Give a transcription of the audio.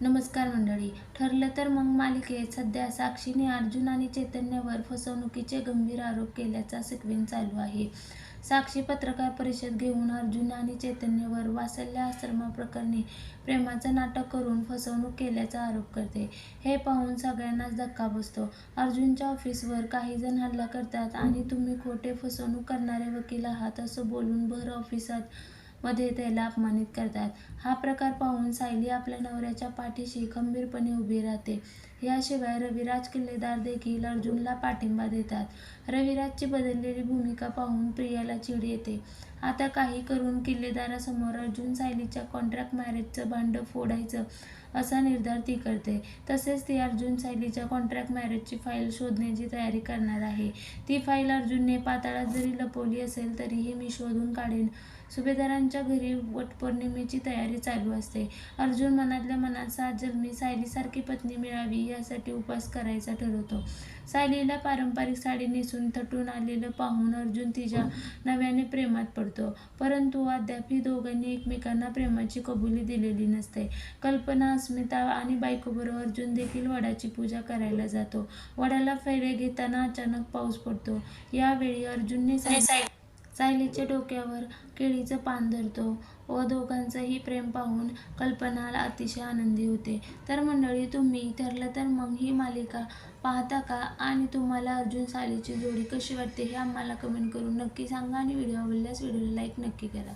नमस्कार मंडळी. ठरलं तर मग मालिकेत सध्या साक्षीने अर्जुन आणि चैतन्यवर फसवणुकीचे गंभीर आरोप केल्याचा सिक्वेन्स चालू आहे. साक्षी पत्रकार परिषद घेऊन अर्जुन आणि चैतन्यवर वात्सल्य आश्रमाप्रकरणी प्रेमाचं नाटक करून फसवणूक केल्याचा आरोप करते. हे पाहून सगळ्यांनाच धक्का बसतो. अर्जुनच्या ऑफिसवर काही जण हल्ला करतात आणि तुम्ही खोटे फसवणूक करणारे वकील आहात असं बोलून भर ऑफिसात मध्ये त्याला अपमानित करतात. हा प्रकार पाहून सायली आपल्या नवऱ्याच्या पाठीशी खंबीरपणे उभी राहते. याशिवाय रविराज किल्लेदार देखील अर्जुनला पाठिंबा देतात. रविराजची बदललेली भूमिका पाहून प्रियाला चिड येते. आता काही करून किल्लेदारासमोर अर्जुन सायलीच्या कॉन्ट्रॅक्ट मॅरेजचं भांडं फोडायचं असा निर्धार ती करते. तसेच ती अर्जुन सायलीच्या कॉन्ट्रॅक्ट मॅरेजची फाईल शोधण्याची तयारी करणार आहे. ती फाईल अर्जुनने पाताळात जरी लपवली असेल तरीही मी शोधून काढेन. सुभेदारांच्या घरी वटपौर्णिमेची तयारी चालू असते. अर्जुन मनातल्या मनात सात जन्मी सायलीसारखी पत्नी मिळावी यासाठी उपास करायचा ठरवतो. सायलीला पारंपरिक साडी नेसून थटून आलेलं पाहून अर्जुन तिच्या नव्याने प्रेमात पडतो. परंतु अद्याप ही दोघांनी एकमेकांना प्रेमाची कबुली दिलेली नसते. कल्पना अस्मिता आणि बायकोबरोबर अर्जुन देखील वडाची पूजा करायला जातो. वडाला फैरे घेताना अचानक पाऊस पडतो. यावेळी अर्जुनने साय सायलीच्या डोक्यावर केळीचं पान धरतो व दोघांचंही प्रेम पाहून कल्पनाला अतिशय आनंदी होते. तर मंडळी तुम्ही ठरलं तर मग ही मालिका पाहता का? आणि तुम्हाला अर्जुन सायलीची जोडी कशी वाटते हे आम्हाला कमेंट करून नक्की सांगा आणि व्हिडिओ आवडल्यास व्हिडिओला लाईक नक्की करा.